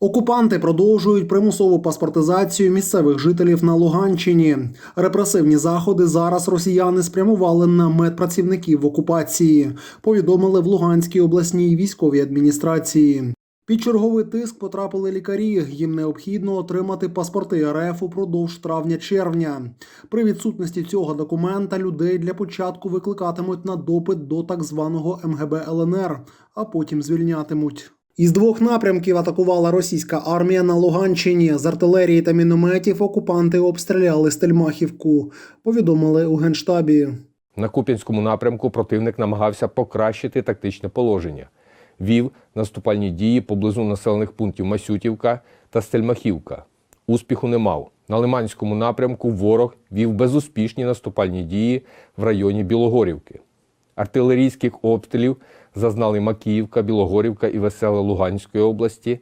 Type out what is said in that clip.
Окупанти продовжують примусову паспортизацію місцевих жителів на Луганщині. Репресивні заходи зараз росіяни спрямували на медпрацівників в окупації. Повідомили в Луганській обласній військовій адміністрації. Під черговий тиск потрапили лікарі. Їм необхідно отримати паспорти РФ упродовж травня-червня. При відсутності цього документа людей для початку викликатимуть на допит до так званого МГБ ЛНР, а потім звільнятимуть. Із двох напрямків атакувала російська армія на Луганщині. З артилерії та мінометів окупанти обстріляли Стельмахівку. Повідомили у генштабі. На Куп'янському напрямку противник намагався покращити тактичне положення. Вів наступальні дії поблизу населених пунктів Масютівка та Стельмахівка. Успіху не мав. На Лиманському напрямку ворог вів безуспішні наступальні дії в районі Білогорівки. Артилерійських обстрілів зазнали Макіївка, Білогорівка і Веселе Луганської області.